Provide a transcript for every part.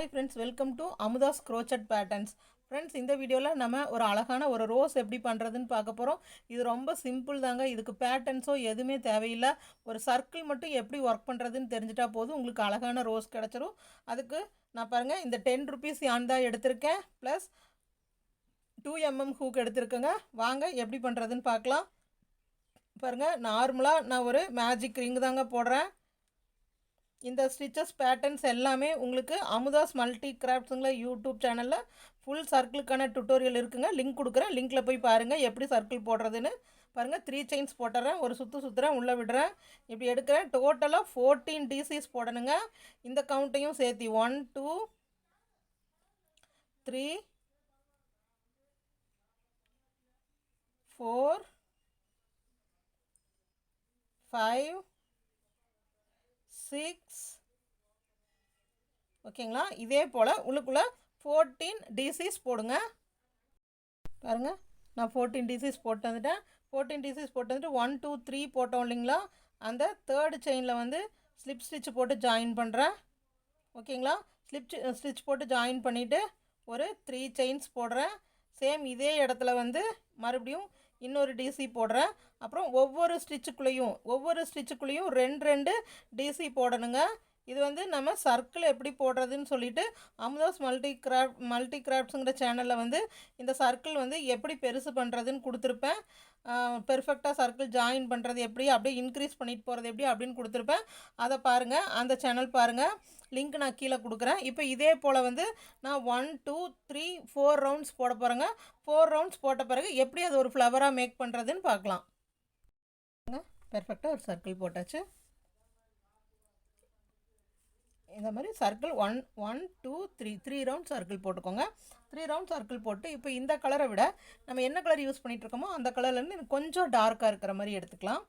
Hi friends welcome to Amudha's crochet patterns friends இந்த வீடியோவில் நம்ம ஒரு அழகான ஒரு ரோஸ் எப்படி பண்ணுறதுன்னு பார்க்க போகிறோம் இது ரொம்ப சிம்பிள் தாங்க. இதுக்கு பேட்டர்ன்ஸோ எதுவுமே தேவையில்லை. ஒரு சர்க்கிள் மட்டும் எப்படி ஒர்க் பண்ணுறதுன்னு தெரிஞ்சிட்டா போதும். உங்களுக்கு அழகான ரோஸ் கிடச்சிரும். அதுக்கு நான் பாருங்கள் இந்த டென் ருபீஸ் யான் தான் எடுத்திருக்கேன். ப்ளஸ் டூ எம்எம் ஹூக் எடுத்திருக்கேங்க. வாங்க எப்படி பண்ணுறதுன்னு பார்க்கலாம். பாருங்கள் நார்மலாக நான் ஒரு மேஜிக் ரிங் தாங்க போடுறேன். இந்த ஸ்டிச்சஸ் பேட்டர்ன்ஸ் எல்லாமே உங்களுக்கு அமுதாஸ் மல்டி கிராஃப்ட்ஸுங்கள யூடியூப் சேனலில் ஃபுல் சர்க்கிளுக்கான டுட்டோரியல் இருக்குங்க. லிங்க் கொடுக்குறேன். லிங்க்கில் போய் பாருங்கள் எப்படி சர்க்கிள் போடுறதுன்னு. பாருங்கள் த்ரீ செயின்ஸ் போட்டுறேன். ஒரு சுற்று சுற்றுறேன் உள்ளே விடுறேன். இப்படி எடுக்கிறேன். டோட்டலாக ஃபோர்டீன் டிசிஸ் போடணுங்க. இந்த கவுண்ட்டையும் சேர்த்தி one two three four five six ஓகேங்களா? இதே போல் உள்ளுக்குள்ளே ஃபோர்டீன் டிசீஸ் போடுங்க. பாருங்கள் நான் ஃபோர்டீன் டிசீஸ் போட்டு வந்துட்டேன். ஃபோர்டீன் டிசீஸ் போட்டு வந்துட்டு ஒன் டூ த்ரீ போட்டோம் இல்லைங்களா? அந்த தேர்டு செயினில் வந்து ஸ்லிப் ஸ்டிச் போட்டு ஜாயின் பண்ணுறேன் ஓகேங்களா? ஸ்லிப் ஸ்டிச் போட்டு ஜாயின் பண்ணிவிட்டு ஒரு த்ரீ செயின்ஸ் போடுறேன். சேம் இதே இடத்துல வந்து மறுபடியும் இன்னொரு டிசி போடுறேன். அப்புறம் ஒவ்வொரு ஸ்டிச்சுக்குள்ளேயும் ஒவ்வொரு ஸ்டிச்சுக்குள்ளேயும் ரெண்டு ரெண்டு டிசி போடணுங்க. இது வந்து நம்ம சர்க்கிள் எப்படி போடுறதுன்னு சொல்லிட்டு அமுதாஸ் மல்டி கிராஃப்ட் மல்டி கிராஃப்ட்ஸுங்கிற சேனலில் வந்து இந்த சர்க்கிள் வந்து எப்படி பெருசு பண்ணுறதுன்னு கொடுத்துருப்பேன். பெர்ஃபெக்டாக சர்க்கிள் ஜாயின் பண்ணுறது எப்படி அப்படியே இன்க்ரீஸ் பண்ணிட்டு போகிறது எப்படி அப்படின்னு கொடுத்துருப்பேன். அதை பாருங்கள் அந்த சேனல் பாருங்கள் லிங்க் நான் கீழே கொடுக்குறேன். இப்போ இதே போல் வந்து நான் one two three four rounds போட போகிறேங்க ஃபோர் ரவுண்ட்ஸ் போட்ட பிறகு எப்படி அது ஒரு ஃப்ளவராக மேக் பண்ணுறதுன்னு பார்க்கலாம். பெர்ஃபெக்டாக ஒரு சர்க்கிள் போட்டாச்சு. இந்த மாதிரி circle one one two three three round circle போட்டுக்கோங்க. த்ரீ ரவுண்ட் சர்க்கிள் போட்டு இப்போ இந்த கலரை விட நம்ம என்ன கலர் யூஸ் பண்ணிகிட்ருக்கோமோ அந்த கலர்லேருந்து எனக்கு கொஞ்சம் டார்க்காக இருக்கிற மாதிரி எடுத்துக்கலாம்.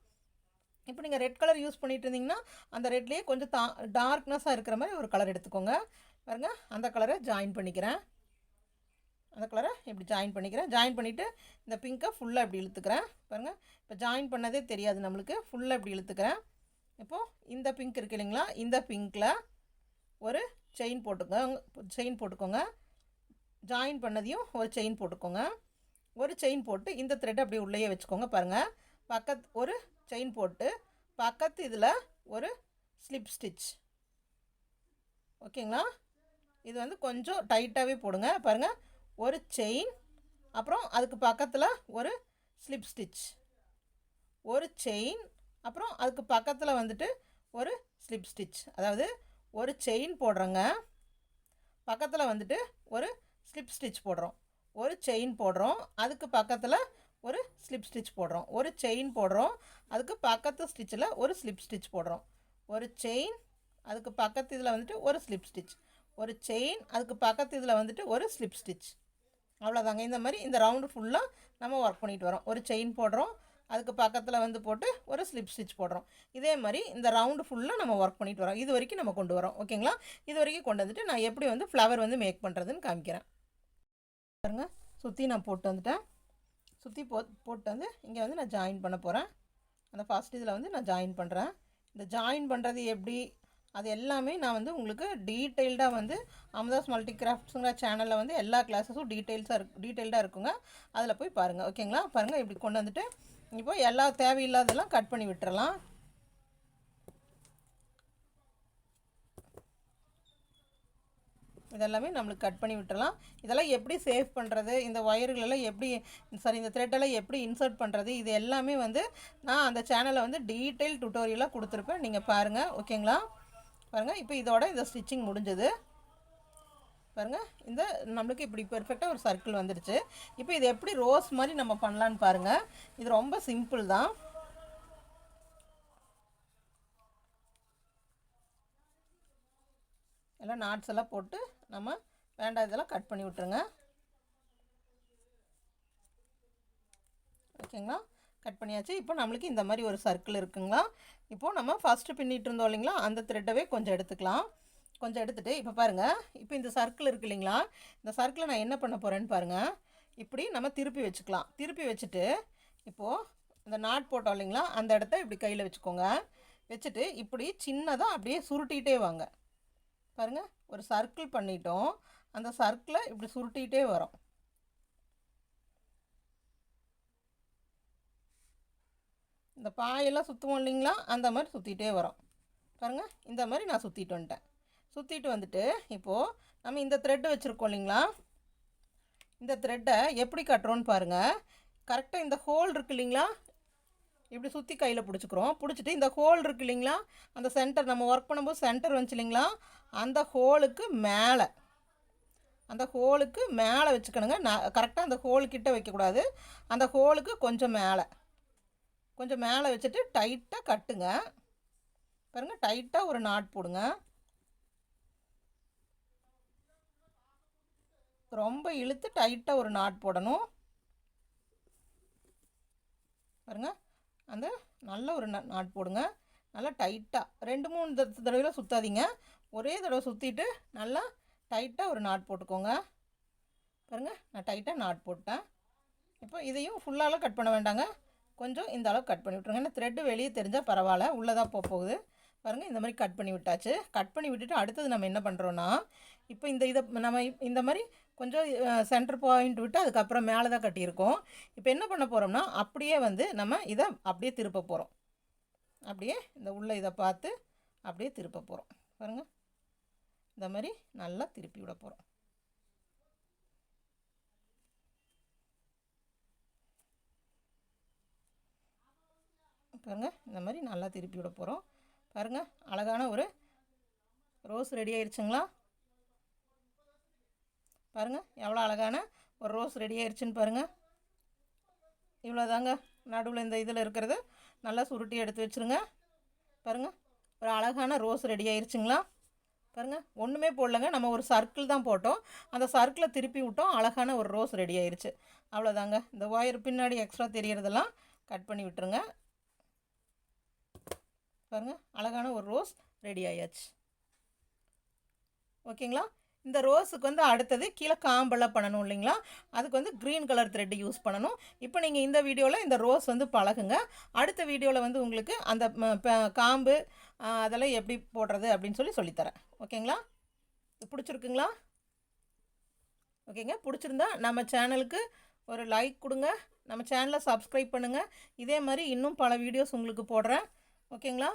இப்போ நீங்கள் ரெட் கலர் யூஸ் பண்ணிகிட்டு இருந்தீங்கன்னா அந்த ரெட்லேயே கொஞ்சம் தா டார்க்னஸாக இருக்கிற மாதிரி ஒரு கலர் எடுத்துக்கோங்க. பாருங்க அந்த கலரை ஜாயின் பண்ணிக்கிறேன். அந்த கலரை இப்படி ஜாயின் பண்ணிக்கிறேன். ஜாயின் பண்ணிவிட்டு இந்த பிங்க்கை ஃபுல்லாக இப்படி இழுத்துக்கிறேன். பாருங்கள் இப்போ ஜாயின் பண்ணதே தெரியாது நம்மளுக்கு. ஃபுல்லாக இப்படி இழுத்துக்கிறேன். இப்போது இந்த பிங்க் இருக்கு இல்லைங்களா? இந்த பிங்க்கில் ஒரு செயின் போட்டுக்கோங்க. செயின் போட்டுக்கோங்க. ஜாயின் பண்ணதையும் ஒரு செயின் போட்டுக்கோங்க. ஒரு செயின் போட்டு இந்த த்ரெட் அப்படியே உள்ளேயே வச்சுக்கோங்க பாருங்கள் பக்கத்து ஒரு செயின் போட்டு பக்கத்து இதில் ஒரு ஸ்லிப் ஸ்டிச் ஓகேங்களா? இது வந்து கொஞ்சம் டைட்டாகவே போடுங்க. பாருங்கள் ஒரு செயின் அப்புறம் அதுக்கு பக்கத்தில் ஒரு ஸ்லிப் ஸ்டிச் ஒரு செயின் அப்புறம் அதுக்கு பக்கத்தில் வந்துட்டு ஒரு ஸ்லிப் ஸ்டிச் அதாவது ஒரு செயின் போடுறோங்க. பக்கத்தில் வந்துட்டு ஒரு ஸ்லிப் ஸ்டிச் போடுறோம். ஒரு செயின் போடுறோம். அதுக்கு பக்கத்தில் ஒரு ஸ்லிப் ஸ்டிச் போடுறோம். ஒரு செயின் போடுறோம். அதுக்கு பக்கத்து ஸ்டிச்சில் ஒரு ஸ்லிப் ஸ்டிச் போடுறோம். ஒரு செயின் அதுக்கு பக்கத்து இதில் வந்துட்டு ஒரு ஸ்லிப் ஸ்டிச் ஒரு செயின் அதுக்கு பக்கத்து இதில் வந்துட்டு ஒரு ஸ்லிப் ஸ்டிச் அவ்வளோதாங்க இந்த மாதிரி இந்த ரவுண்டு ஃபுல்லாக நம்ம ஒர்க் பண்ணிட்டு வரோம். ஒரு செயின் போடுறோம். அதுக்கு பக்கத்தில் வந்து போட்டு ஒரு ஸ்லிப் ஸ்டிச் போடுறோம். இதே மாதிரி இந்த ரவுண்டு ஃபுல்லாக நம்ம ஒர்க் பண்ணிட்டு வரோம். இது வரைக்கும் நம்ம கொண்டு வரோம். ஓகேங்களா இது வரைக்கும் கொண்டு வந்துட்டு நான் எப்படி வந்து ஃப்ளவர் வந்து மேக் பண்ணுறதுன்னு காமிக்கிறேன். பாருங்கள் சுற்றி நான் போட்டு வந்துட்டேன். சுற்றி போ போட்டு வந்து இங்கே வந்து நான் ஜாயின் பண்ண போகிறேன் அந்த ஃபஸ்ட் இதில் வந்து நான் ஜாயின் பண்ணுறேன் இந்த ஜாயின் பண்ணுறது எப்படி? அது எல்லாமே நான் வந்து உங்களுக்கு டீட்டெயில்டாக வந்து அமதாஸ் மல்டி கிராஃப்ட்ஸுங்கிற சேனலில் வந்து எல்லா கிளாஸஸும் டீட்டெயில்ஸாக இருக்கு டீட்டெயில்டாக இருக்குங்க. அதில் போய் பாருங்கள் ஓகேங்களா பாருங்கள் இப்படி கொண்டு வந்துட்டு இப்போ எல்லா தேவையில்லாதெல்லாம் கட் பண்ணி விட்டுறலாம். இதெல்லாமே நம்மளுக்கு கட் பண்ணி விட்டுறலாம். இதெல்லாம் எப்படி சேவ் பண்ணுறது இந்த ஒயர்களெல்லாம் எப்படி சாரி இந்த த்ரெட்டெல்லாம் எப்படி இன்சர்ட் பண்ணுறது இது எல்லாமே வந்து நான் அந்த சேனலில் வந்து டீட்டெயில் டுட்டோரியலாக கொடுத்துருப்பேன். நீங்கள் பாருங்கள் ஓகேங்களா பாருங்கள் இப்போ இதோட இந்த ஸ்டிச்சிங் முடிஞ்சது. பாருங்கள் இந்த நம்மளுக்கு இப்படி பெர்ஃபெக்டாக ஒரு சர்க்கிள் வந்துடுச்சு. இப்போ இது எப்படி ரோஸ் மாதிரி நம்ம பண்ணலான்னு பாருங்கள் இது ரொம்ப சிம்பிள் தான். எல்லாம் நாட்ஸ் எல்லாம் போட்டு நம்ம வேண்டாம் இதெல்லாம் கட் பண்ணி விட்டுருங்க. ஓகேங்களா? கட் பண்ணியாச்சு. இப்போ நம்மளுக்கு இந்த மாதிரி ஒரு சர்க்கிள் இருக்குங்களா? இப்போது நம்ம ஃபஸ்ட்டு பின்னிட்டு இருந்தோம் இல்லைங்களா? அந்த த்ரெட்டவே கொஞ்சம் எடுத்துக்கலாம். கொஞ்சம் எடுத்துகிட்டு இப்போ பாருங்கள் இப்போ இந்த சர்க்கிள் இருக்கு இல்லைங்களா? இந்த சர்க்கிளை நான் என்ன பண்ண போகிறேன்னு பாருங்கள் இப்படி நம்ம திருப்பி வச்சுக்கலாம். திருப்பி வச்சுட்டு இப்போது இந்த நாட் போட்டோம் இல்லைங்களா? அந்த இடத்த இப்படி கையில் வச்சுக்கோங்க. வச்சுட்டு இப்படி சின்னதாக அப்படியே சுருட்டிகிட்டே வாங்க. பாருங்கள் ஒரு சர்க்கிள் பண்ணிட்டோம். அந்த சர்க்கிளை இப்படி சுருட்டிகிட்டே வரோம். இந்த பாயெல்லாம் சுற்றுவோம் இல்லைங்களா? அந்த மாதிரி சுற்றிட்டே வரோம். பாருங்கள் இந்த மாதிரி நான் சுற்றிட்டு வந்துட்டேன். சுற்றிட்டு வந்துட்டு இப்போது நம்ம இந்த த்ரெட்டு வச்சுருக்கோம் இல்லைங்களா? இந்த த்ரெட்டை எப்படி கட்டுறோன்னு பாருங்கள் கரெக்டாக இந்த ஹோல் இருக்கு இல்லைங்களா? இப்படி சுற்றி கையில் பிடிச்சிக்கிறோம். பிடிச்சிட்டு இந்த ஹோல் இருக்கு இல்லைங்களா? அந்த சென்டர் நம்ம ஒர்க் பண்ணும்போது சென்டர் வந்துச்சு இல்லைங்களா? அந்த ஹோலுக்கு மேலே. அந்த ஹோலுக்கு மேலே வச்சுக்கணுங்க. நான் கரெக்டாக அந்த ஹோல்கிட்ட வைக்கக்கூடாது. அந்த ஹோலுக்கு கொஞ்சம் மேலே. கொஞ்சம் மேலே வச்சுட்டு டைட்டாக கட்டுங்க. பாருங்கள் டைட்டாக ஒரு நாட் போடுங்க. ரொம்ப இழுத்து டைட்டாக ஒரு நாட் போடணும். பாருங்கள் அந்த நல்ல ஒரு நாட் போடுங்க. நல்லா டைட்டாக ரெண்டு மூணு தடவையில் சுற்றாதீங்க ஒரே தடவை சுற்றிட்டு நல்லா டைட்டாக ஒரு நாட் போட்டுக்கோங்க. பாருங்கள் நான் டைட்டாக நாட் போட்டேன். இப்போ இதையும் ஃபுல்லாலாம் கட் பண்ண வேண்டாங்க. கொஞ்சம் இந்த அளவு கட் பண்ணி விட்ருங்க ஏன்னா த்ரெட்டு வெளியே தெரிஞ்சால் பரவாயில்ல. உள்ளே தான் போக போகுது. பாருங்கள் இந்த மாதிரி கட் பண்ணி விட்டாச்சு. கட் பண்ணி விட்டுட்டு அடுத்தது நம்ம என்ன பண்ணுறோன்னா இப்போ இந்த இதை நம்ம இந்த மாதிரி கொஞ்சம் சென்டர் பாயிண்ட் விட்டு அதுக்கப்புறம் மேலே தான் கட்டியிருக்கோம். இப்போ என்ன பண்ண போகிறோம்னா அப்படியே வந்து நம்ம இதை அப்படியே திருப்ப போகிறோம் அப்படியே இந்த உள்ள இதை பார்த்து அப்படியே திருப்ப போகிறோம் பாருங்கள் இந்த மாதிரி நல்லா திருப்பி விட போகிறோம் பாருங்கள் இந்த மாதிரி நல்லா திருப்பி விட போகிறோம் பாருங்கள் அழகான ஒரு ரோஸ் ரெடி ஆயிடுச்சுங்களா பாருங்கள் எவ்வளோ அழகான ஒரு ரோஸ் ரெடி ஆயிடுச்சுன்னு பாருங்கள் இவ்வளோ தாங்க நடுவில் இந்த இதில் இருக்கிறது. நல்லா சுருட்டி எடுத்து வச்சுருங்க. பாருங்கள் ஒரு அழகான ரோஸ் ரெடி ஆயிடுச்சுங்களா பாருங்கள் ஒன்றுமே போடலங்க நம்ம ஒரு சர்க்கிள் தான் போட்டோம். அந்த சர்க்கிளை திருப்பி விட்டோம் அழகான ஒரு ரோஸ் ரெடி ஆயிடுச்சு அவ்வளோதாங்க இந்த ஒயர் பின்னாடி எக்ஸ்ட்ரா தெரியறதெல்லாம் கட் பண்ணி விட்டுருங்க. பாருங்கள் அழகான ஒரு ரோஸ் ரெடி ஆயாச்சு. ஓகேங்களா? இந்த ரோஸுக்கு வந்து அடுத்தது கீழே காம்பெல்லாம் பண்ணணும் இல்லைங்களா? அதுக்கு வந்து க்ரீன் கலர் த்ரெட்டு யூஸ் பண்ணணும். இப்போ நீங்கள் இந்த வீடியோவில் இந்த ரோஸ் வந்து பழகுங்க. அடுத்த வீடியோவில் வந்து உங்களுக்கு அந்த காம்பு அதெல்லாம் எப்படி போடுறது அப்படின்னு சொல்லி சொல்லித்தரேன். ஓகேங்களா? பிடிச்சிருக்குங்களா? ஓகேங்க பிடிச்சிருந்தா நம்ம சேனலுக்கு ஒரு லைக் கொடுங்க. நம்ம சேனலை சப்ஸ்கிரைப் பண்ணுங்கள் இதே மாதிரி இன்னும் பல வீடியோஸ் உங்களுக்கு போடுறேன். ஓகேங்களா?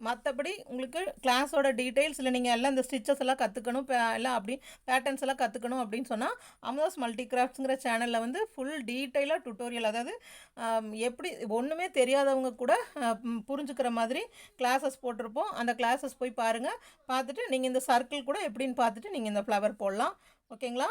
மற்றபடி உங்களுக்கு கிளாஸோட டீட்டெயில்ஸ் இல்லை நீங்கள் எல்லாம் இந்த ஸ்டிச்சஸ் எல்லாம் கற்றுக்கணும் எல்லாம் அப்படி பேட்டர்ன்ஸ் எல்லாம் கற்றுக்கணும் அப்படின்னு சொன்னால் அமுதாஸ் மல்டி கிராஃப்ட்ஸுங்கிற சேனலில் வந்து ஃபுல் டீட்டெயிலாக டுட்டோரியல் அதாவது எப்படி ஒன்றுமே தெரியாதவங்க கூட புரிஞ்சுக்கிற மாதிரி கிளாஸஸ் போட்டிருப்போம். அந்த கிளாஸஸ் போய் பாருங்கள் பார்த்துட்டு நீங்கள் இந்த சர்க்கிள் கூட எப்படின்னு பார்த்துட்டு நீங்கள் இந்த ஃப்ளவர் போடலாம். ஓகேங்களா?